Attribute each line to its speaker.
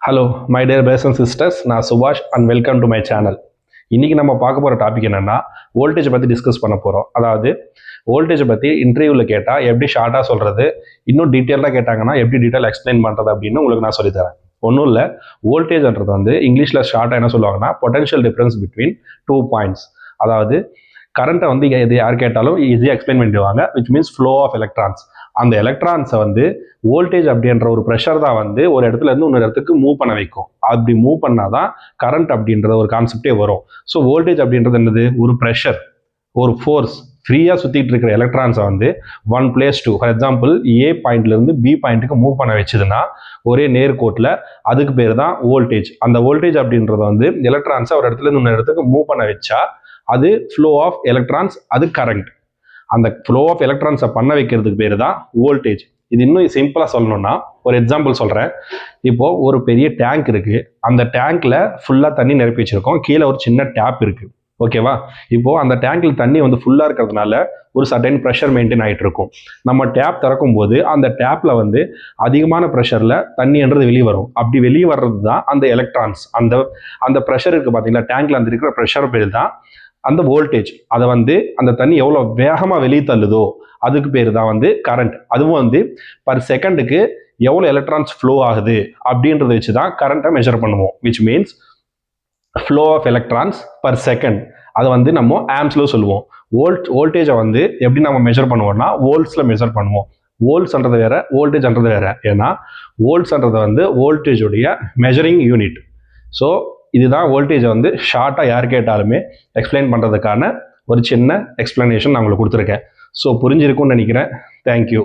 Speaker 1: Hello my dear brothers and sisters நான் Subash and welcome to my channel இன்றைக்கி நம்ம பார்க்க போகிற டாபிக் என்னென்னா வோல்டேஜை பற்றி டிஸ்கஸ் பண்ண போகிறோம் அதாவது வோல்டேஜை பற்றி இன்டர்வியூவில் கேட்டால் எப்படி ஷார்ட்டாக சொல்கிறது இன்னும் டீட்டெயிலாக கேட்டாங்கன்னா எப்படி டீட்டெயில் எக்ஸ்பிளைன் பண்ணுறது அப்படின்னு உங்களுக்கு நான் சொல்லித்தரேன் ஒன்றும் இல்லை வோல்டேஜ்ன்றது வந்து இங்கிலீஷில் ஷார்ட்டாக என்ன சொல்லுவாங்கன்னா potential difference between two points அதாவது கரண்ட்டை வந்து இது யார் கேட்டாலும் ஈஸியாக எக்ஸ்பிளைன் பண்ணிடுவாங்க which means flow of electrons அந்த எலக்ட்ரான்ஸை வந்து வோல்டேஜ் அப்படின்ற ஒரு ப்ரெஷர் தான் வந்து ஒரு இடத்துல இருந்து இன்னொரு இடத்துக்கு மூவ் பண்ண வைக்கும். அப்படி மூவ் பண்ணால் தான் கரண்ட் அப்படின்ற ஒரு கான்செப்டே வரும். ஸோ வோல்டேஜ் அப்படின்றது என்னது? ஒரு ப்ரெஷர் ஒரு ஃபோர்ஸ் ஃப்ரீயாக சுற்றிட்டு இருக்கிற எலக்ட்ரான்ஸை வந்து one place to for example A பாயிண்ட்லேருந்து பி பாயிண்ட்டுக்கு மூவ் பண்ண வச்சதுன்னா ஒரே நேர்கோட்டில் அதுக்கு பேர் தான் வோல்டேஜ் அந்த வோல்டேஜ் அப்படின்றத வந்து எலக்ட்ரான்ஸை ஒரு இடத்துல இன்னொரு இடத்துக்கு மூவ் பண்ண வச்சா அது ஃப்ளோ ஆஃப் எலக்ட்ரான்ஸ் அது கரண்ட் அந்த ஃப்ளோ ஆஃப் எலக்ட்ரான்ஸை பண்ண வைக்கிறதுக்கு பேர் தான் வோல்டேஜ் இது இன்னும் சிம்பிளாக சொல்லணும்னா ஒரு எக்ஸாம்பிள் சொல்கிறேன் இப்போது ஒரு பெரிய டேங்க் இருக்குது அந்த டேங்க்கில் ஃபுல்லாக தண்ணி நிரப்பி வச்சிருக்கோம். கீழே ஒரு சின்ன டேப் இருக்குது ஓகேவா இப்போது அந்த டேங்கில் தண்ணி வந்து ஃபுல்லாக இருக்கிறதுனால ஒரு சர்டைன் ப்ரெஷர் மெயின்டைன் ஆகிட்டு இருக்கும். நம்ம டேப் திறக்கும் போது அந்த டேப்பில் வந்து அதிகமான ப்ரெஷரில் தண்ணின்றது வெளியே வரும். அப்படி வெளியே வர்றது தான் அந்த எலக்ட்ரான்ஸ் அந்த அந்த ப்ரெஷர் இருக்குது பார்த்தீங்களா டேங்கில் அந்த இருக்கிற ப்ரெஷர் பேர் தான் அந்த வோல்டேஜ் அதை வந்து அந்த தண்ணி எவ்வளோ வேகமாக வெளியே தள்ளுதோ அதுக்கு பேர் தான் வந்து கரண்ட் அதுவும் வந்து பர் செகண்டுக்கு எவ்வளோ எலக்ட்ரான்ஸ் ஃப்ளோ ஆகுது அப்படின்றத வச்சு தான் கரண்ட்டை மெஷர் பண்ணுவோம். Which means flow of electrons per second அதை வந்து நம்ம ஆம்ஸில் சொல்லுவோம். வோல்ட் வோல்டேஜை வந்து எப்படி நம்ம மெஷர் பண்ணுவோம்னா வோல்ட்ஸில் மெஷர் பண்ணுவோம். வோல்ட்ஸ்ன்றது வேற வோல்டேஜ்ன்றது வேற. ஏன்னா வோல்ட்ஸ்ன்றது வந்து வோல்டேஜுடைய மெஷரிங் யூனிட் ஸோ இதுதான் வோல்டேஜை வந்து ஷார்ட்டாக யார் கேட்டாலுமே எக்ஸ்பிளைன் பண்ணுறதுக்கான ஒரு சின்ன எக்ஸ்பிளனேஷன் நான் உங்களுக்கு கொடுத்துருக்கேன். ஸோ புரிஞ்சிருக்கும்னு நினைக்கிறேன். தேங்க்யூ